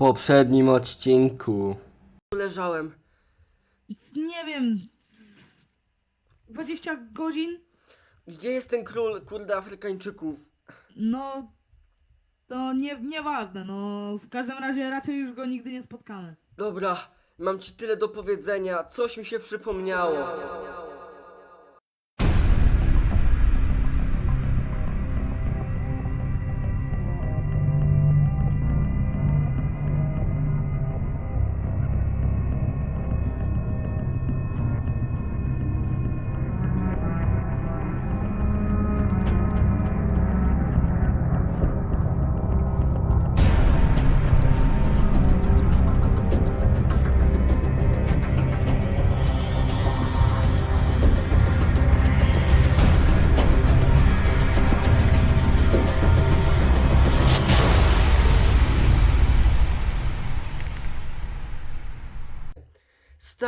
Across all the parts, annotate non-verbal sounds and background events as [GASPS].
poprzednim odcinku. Leżałem. Z- Nie wiem. z 20 godzin? Gdzie jest ten król, kurde, Afrykańczyków? No. To nie, nieważne, no. W każdym razie raczej już go nigdy nie spotkamy. Dobra, mam ci tyle do powiedzenia, coś mi się przypomniało.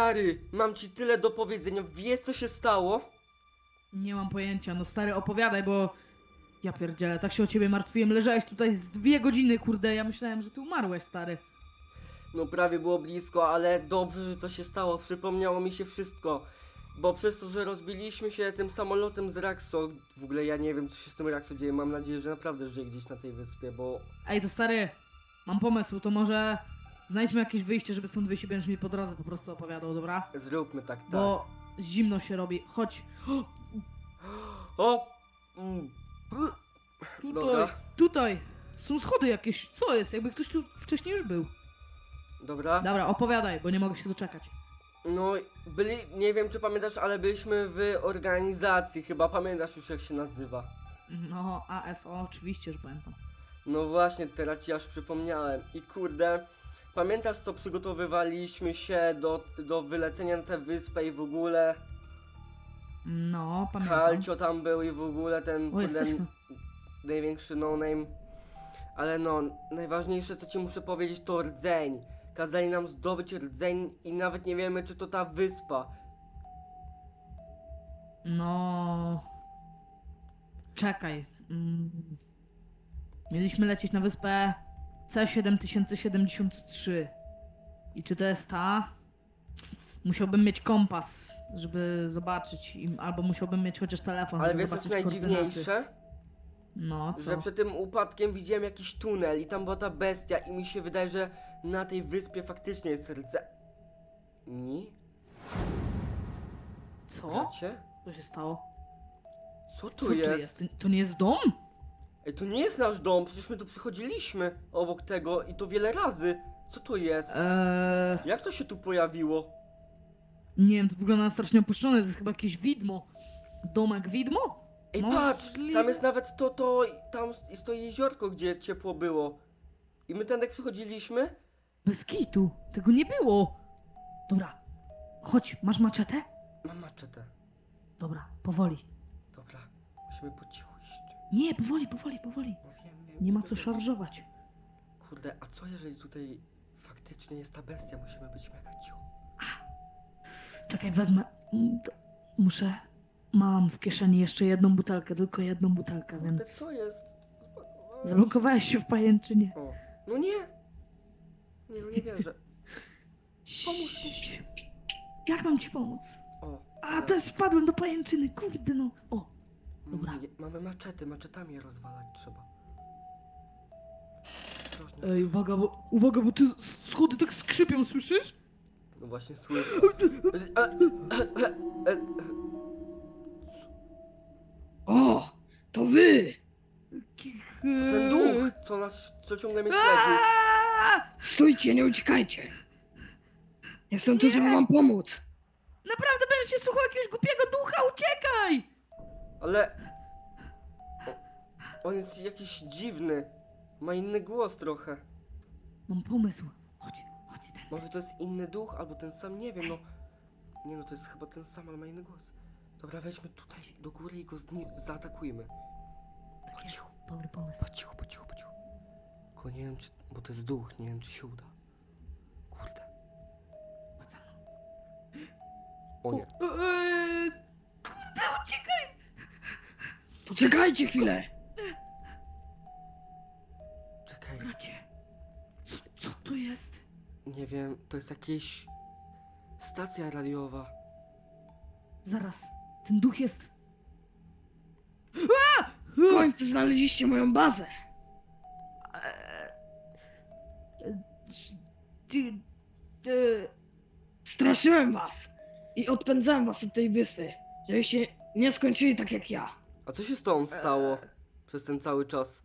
Stary, mam ci tyle do powiedzenia, wiesz co się stało? Nie mam pojęcia, no stary, opowiadaj, bo. Ja pierdzielę, tak się o ciebie martwiłem. Leżałeś tutaj z dwie godziny, kurde. Ja myślałem, że ty umarłeś, stary. No prawie było blisko, ale dobrze, że to się stało, przypomniało mi się wszystko. Bo przez to, że rozbiliśmy się tym samolotem z Raxo, w ogóle ja nie wiem co się z tym Raxo dzieje, mam nadzieję, że naprawdę żyje gdzieś na tej wyspie, bo Ej, to stary, mam pomysł, to może znajdźmy jakieś wyjście, żeby stąd wyjść i będziesz mi po drodze po prostu opowiadał, dobra? zróbmy tak, tak. Bo zimno się robi. Chodź. O! Mm, Tutaj, Dobra. tutaj. Są schody jakieś. Co jest? Jakby ktoś tu wcześniej już był. dobra. Dobra, opowiadaj, bo nie mogę się doczekać. No, byli, nie wiem czy pamiętasz, ale byliśmy w organizacji, chyba pamiętasz już jak się nazywa. No, ASO, oczywiście, że pamiętam. No właśnie, teraz ci aż przypomniałem. I kurde, pamiętasz co przygotowywaliśmy się do, do wylecenia na tę wyspę i w ogóle? No, pamiętam. Kalcio tam był i w ogóle ten O, kurde, jesteśmy. największy no-name. Ale no, najważniejsze co ci muszę powiedzieć to rdzeń. Kazali nam zdobyć rdzeń i nawet nie wiemy czy to ta wyspa. No. Czekaj. Mm. Mieliśmy lecieć na wyspę C7073. I czy to jest ta? Musiałbym mieć kompas, żeby zobaczyć. im- Albo musiałbym mieć chociaż telefon, Ale żeby wiesz co jest zobaczyć koordynaty. najdziwniejsze? No, Że co? przed tym upadkiem widziałem jakiś tunel i tam była ta bestia i mi się wydaje, że na tej wyspie faktycznie jest rdze... Nie? Co? Bracie? Co się stało? Co Co tu tu jest? jest? To nie jest dom? Ej, to nie jest nasz dom, przecież my tu przychodziliśmy obok tego i to wiele razy. Co to jest? Eee, Jak to się tu pojawiło? nie wiem, to wygląda na strasznie opuszczone, to jest chyba jakieś widmo. Domek widmo? Ej, patrz! możliwe. Tam jest nawet to, to, tam jest to jeziorko, gdzie ciepło było. I my tędy przychodziliśmy? Bez kitu, tego nie było. Dobra, chodź, masz maczetę? Mam maczetę. Dobra, powoli. Dobra, musimy po cichu. Nie, powoli, powoli, powoli. No wiem, wiem. Nie ma wiem, co wiem. szarżować. Kurde, a co jeżeli tutaj faktycznie jest ta bestia? Musimy być mega cicho. Czekaj, wezmę. Mm, to Muszę. Mam w kieszeni jeszcze jedną butelkę, tylko jedną butelkę, Kurde, więc. co jest? Zablokowałeś się w pajęczynie. O, no nie! Nie, no nie wierzę. Pomóż mi. Jak mam ci pomóc? O, A, też wpadłem do pajęczyny, kurde no. O, dobra. m- mamy maczety, maczetami je rozwalać trzeba. Ostrożnie, Ej, uwaga, bo, uwaga, bo ty schody tak skrzypią, słyszysz? No właśnie słyszę. E, e, e, e, e, O, to wy! Ten duch, co nas, co ciągle mnie śledzi. Stójcie, nie uciekajcie! Jestem tu, żeby wam pomóc. Naprawdę będziesz się słuchał jakiegoś głupiego ducha, uciekaj! Ale... o- On jest jakiś dziwny. Ma inny głos trochę. Mam pomysł. Chodź, chodź ten. Może to jest inny duch, albo ten sam, nie wiem, no. Nie no, to jest chyba ten sam, ale ma inny głos. Dobra, weźmy tutaj do góry i go zni- zaatakujmy. Tak jest, dobry pomysł. Po cichu, po cichu, po cichu. Tylko nie wiem, czy... bo to jest duch, nie wiem, czy się uda. Kurde. Chodź za mną. O nie. Kurde, Poczekajcie chwilę! Czekaj. Bracie, co, co to jest? Nie wiem, to jest jakieś... Stacja radiowa. Zaraz, ten duch jest... W końcu znaleźliście moją bazę. Ty... e, Straszyłem was i odpędzałem was od tej wyspy, żebyście nie skończyli tak jak ja. A co się z tą stało? Przez ten cały czas?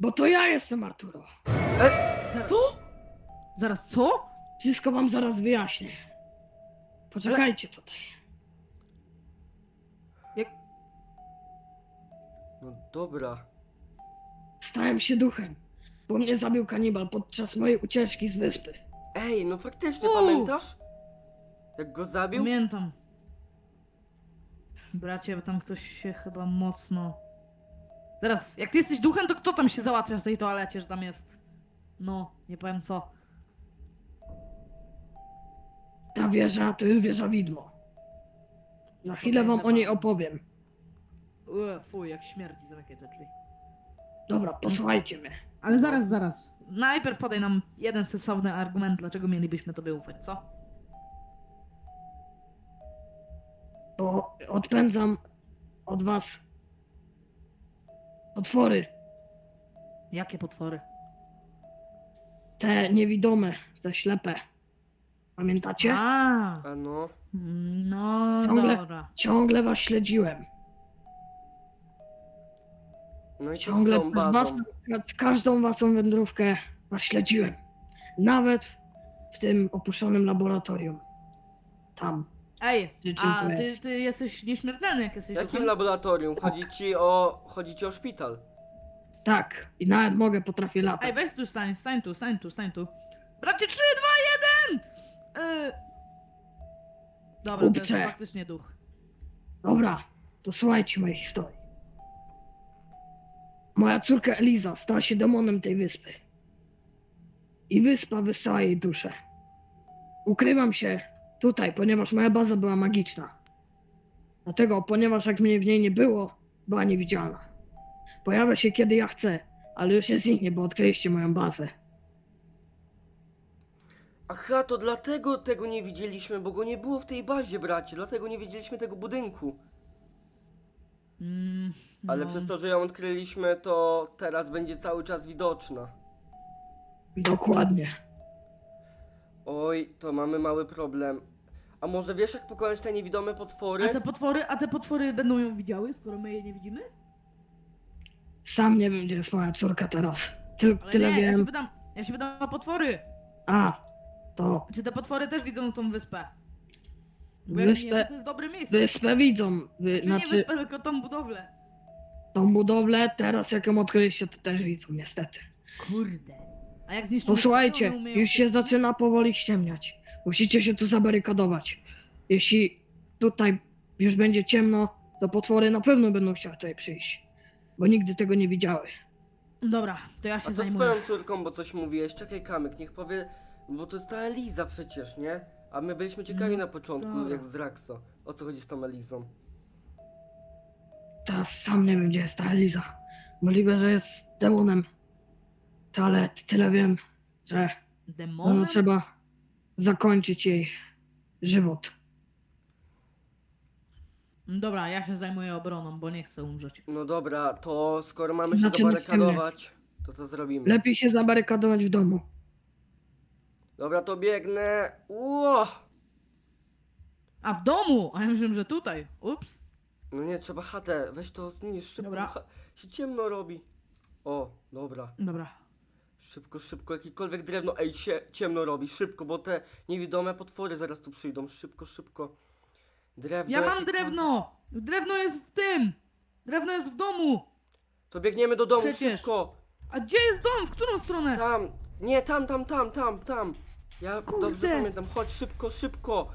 Bo to ja jestem Arturo. Co? Zaraz, co? Wszystko wam zaraz wyjaśnię. Poczekajcie tutaj. Jak... No dobra. Stałem się duchem, bo mnie zabił kanibal podczas mojej ucieczki z wyspy. Ej, no faktycznie, U. pamiętasz? Jak go zabił? Pamiętam. Bracie, bo tam ktoś się chyba mocno... Teraz, jak ty jesteś duchem, to kto tam się załatwia w tej toalecie, że tam jest? No, nie powiem co. Ta wieża to jest wieża widmo. Za chwilę wam o niej opowiem. Ue, fuj, jak śmierdzi, zamykaj te drzwi. Dobra, posłuchajcie mnie. Ale zaraz, zaraz. Najpierw podaj nam jeden sensowny argument, dlaczego mielibyśmy tobie ufać, co? Bo odpędzam od was potwory. Jakie potwory? Te niewidome, te ślepe. Pamiętacie? A, A no. no Ciągle- dobra. Ciągle was śledziłem. No i co z Ciągle tą przez bazą? was, nad każdą waszą wędrówkę was śledziłem. Nawet w tym opuszczonym laboratorium. Tam. Ej, Czy czym a to ty, jest? ty jesteś nieśmiertelny, jak jesteś W jakim duchem? laboratorium? Chodzi ci o... Chodzi ci o szpital. Tak. I nawet mogę, potrafię latać. Ej, weź tu, stań, stań tu, stań tu, stań tu. Bracie, 3, 2, 1! Yy... Dobra, to jest Kupcze. faktycznie duch. Dobra, to słuchajcie mojej historii. Moja córka Eliza stała się demonem tej wyspy. I wyspa wysłała jej duszę. Ukrywam się tutaj, ponieważ moja baza była magiczna. Dlatego, ponieważ jak mnie w niej nie było, była niewidzialna. Pojawia się kiedy ja chcę, ale już jest zniknie, bo odkryliście moją bazę. Aha, to dlatego tego nie widzieliśmy, bo go nie było w tej bazie, bracie. Dlatego nie widzieliśmy tego budynku. Mm, Ale no. przez to, że ją odkryliśmy, to teraz będzie cały czas widoczna. Dokładnie. Oj, to mamy mały problem. A może wiesz, jak pokonać te niewidome potwory? A te potwory, a te potwory będą ją widziały, skoro my je nie widzimy? Sam nie wiem, gdzie jest moja córka teraz. Tyl, Ale tyle nie, ja się wiem. pytam, ja się pytam o potwory. A, to Czy te potwory też widzą tą wyspę? Bo jak nie, wyspę, to, to jest dobre miejsce. wyspę widzą. Wy, Czy nie znaczy, wyspę, tylko tą budowlę. tą budowlę, teraz jak ją odkryliście, to też widzą, niestety. Kurde. A jak zniszczymy Posłuchajcie, stadion, już się zaczyna powoli ściemniać. Musicie się tu zabarykadować. Jeśli tutaj już będzie ciemno, to potwory na pewno będą chciały tutaj przyjść. Bo nigdy tego nie widziały. Dobra, to ja A się co z zajmuję. twoją córką, bo coś mówiłeś? Czekaj, Kamyk, niech powie... Bo to jest ta Eliza przecież, nie? A my byliśmy ciekawi No, na początku, dobra. jak z Raxo. O co chodzi z tą Elizą? Teraz sam nie wiem, gdzie jest ta Eliza. Możliwe, że jest demonem. Ale tyle wiem, że no, Demonem? trzeba zakończyć jej żywot. Dobra, ja się zajmuję obroną, bo nie chcę umrzeć. No dobra, to skoro mamy się Zaczyna zabarykadować, to co zrobimy? Lepiej się zabarykadować w domu. Dobra, to biegnę. Ło! A w domu! A ja myślałem, że tutaj. Ups. No nie, trzeba chatę, weź to zniszcz szybko, Dobra. się ciemno robi. O, dobra. Dobra. Szybko, szybko, jakiekolwiek drewno, ej, się ciemno robi, szybko, bo te niewidome potwory zaraz tu przyjdą, szybko, szybko. Drewno Ja mam jakiekolwiek- drewno! Drewno jest w tym! Drewno jest w domu! To biegniemy do domu, Przecież. szybko. A gdzie jest dom? W którą stronę? Tam, nie, tam, tam, tam, tam, tam. Ja Kurde. dobrze pamiętam, chodź szybko, szybko.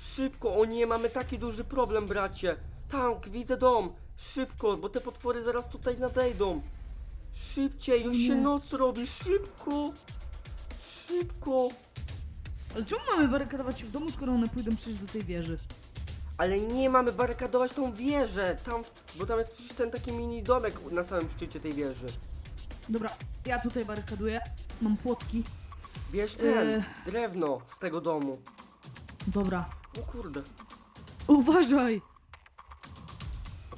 Szybko, o nie, mamy taki duży problem, bracie. Tam, widzę dom, szybko, bo te potwory zaraz tutaj nadejdą. Szybciej, już się nie. noc robi, szybko. Szybko. Ale czemu mamy barykadować się w domu, skoro one pójdą przecież do tej wieży? Ale nie mamy barykadować tą wieżę, tam, bo tam jest przecież ten taki mini domek na samym szczycie tej wieży. Dobra, ja tutaj barykaduję. Mam płotki. Bierz ten, E. drewno z tego domu. Dobra. O kurde. Uważaj!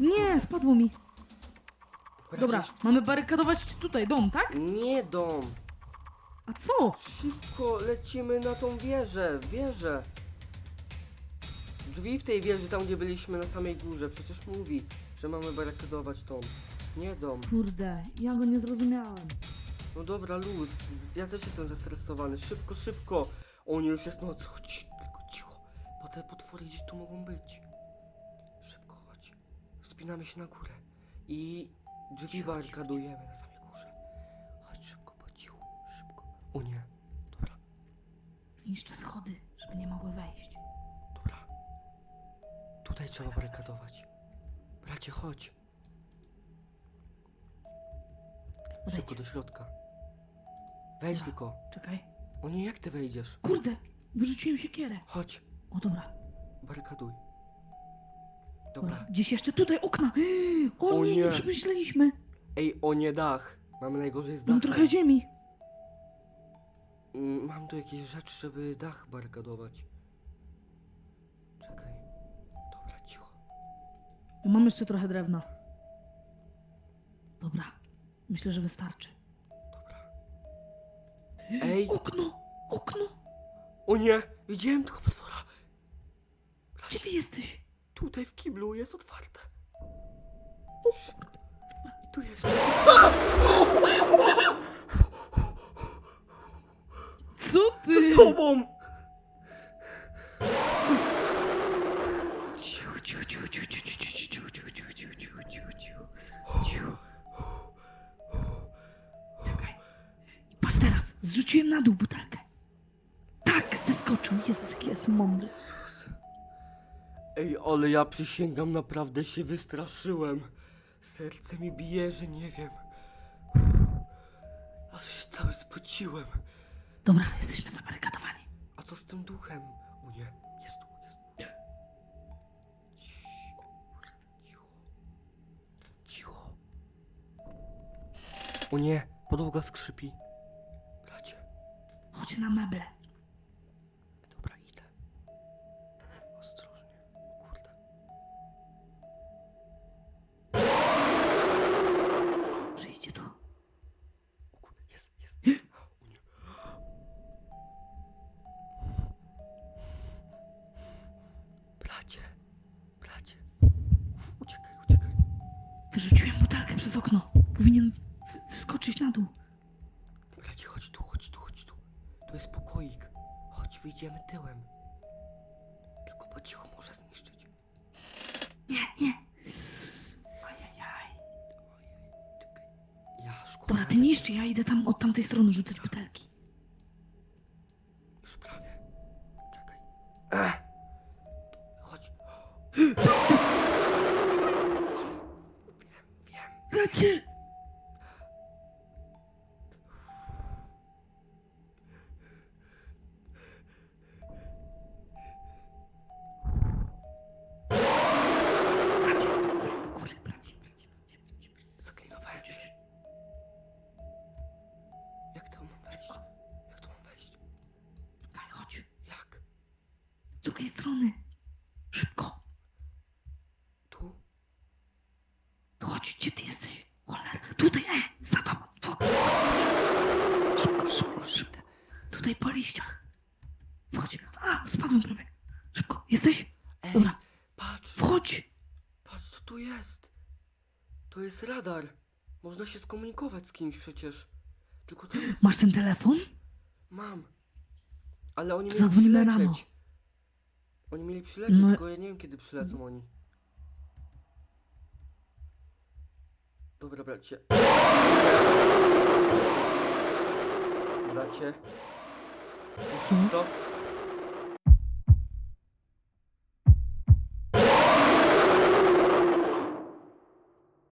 Nie, spadło mi. Dobra, mamy barykadować tutaj dom, tak? Nie dom. A co? Szybko lecimy na tą wieżę, wieżę. Drzwi w tej wieży, tam gdzie byliśmy na samej górze, przecież mówi, że mamy barykadować dom. Nie dom. Kurde, ja go nie zrozumiałem. No dobra, luz. Ja też jestem zestresowany. Szybko, szybko. O nie, już jest noc. Chodź, tylko cicho. Bo te potwory gdzieś tu mogą być. Szybko, chodź. Wspinamy się na górę. I drzwi barykadujemy na samej górze. Chodź szybko, po cichu. Szybko. O nie. Dobra, Zniszczę schody, żeby nie mogły wejść. dobra. Tutaj trzeba barykadować. Bracie, chodź. Szybko do środka. Wejdź Dobra. tylko. Czekaj. O nie, jak ty wejdziesz? Kurde, wyrzuciłem siekierę. Chodź. O dobra. Barykaduj. Dobra, gdzieś jeszcze tutaj okna. [GASPS] O, O nie, nie nie. przemyśleliśmy. Ej, o nie dach. Mamy najgorzej z Mam dachem. trochę ziemi. Mm, Mam tu jakieś rzeczy, żeby dach barykadować. Czekaj. Dobra, cicho. Mam jeszcze trochę drewna. Dobra, myślę, że wystarczy. Dobra. [GASPS] Ej, Okno! Okno! o nie! Widziałem tego potwora. Gdzie ty jesteś? Tutaj w kiblu jest otwarte. I tu jest. Co ty? Tobą! Cicho, cicho, cicho, cicho, cicho, cicho, cicho, cicho, cicho, cicho, cicho, cicho, cicho, cicho. Czekaj. I patrz teraz, zrzuciłem na dół butelkę. Tak, zeskoczył. Jezus, jaki jestem mądry. Ej, ale ja przysięgam, naprawdę się wystraszyłem. Serce mi bije, że nie wiem. Aż się cały spociłem. Dobra, jesteśmy zabarykadowani. A co z tym duchem? O nie, jest tu, jest tu. Cicho, cicho. Cicho. O nie, podłoga skrzypi. Bracie, Chodź na meble. Bracie, bracie. Uciekaj, uciekaj. Wyrzuciłem butelkę przez okno. Powinien wy- wyskoczyć na dół. Bracie, chodź tu, chodź tu, chodź tu. Tu jest pokoik. Chodź, wyjdziemy tyłem. Tylko po cichu może zniszczyć. Nie, nie. Ajajaj. Ojej, czekaj. Ja szkoda. Dobra, ty niszczy, ja idę tam od tamtej strony rzucać butelki. Drugiej strony. Szybko. Tu? Chodź, gdzie ty jesteś? Cholera. Tutaj, e, za tobą. Tu. Szybko, szybko, szybko. Tutaj po liściach. Wchodź. A, spadłem prawie. Szybko, jesteś? Ej, Dobra. patrz. Wchodź. Patrz, co tu jest. To jest radar. Można się skomunikować z kimś przecież. Tylko to jest... Masz ten telefon? Mam. Ale oni mieli Zadzwonimy przylecieć. Oni mieli przylecieć, No- tylko ja nie wiem kiedy przylecą oni. Dobra, bracie. Bracie. Słyszysz to?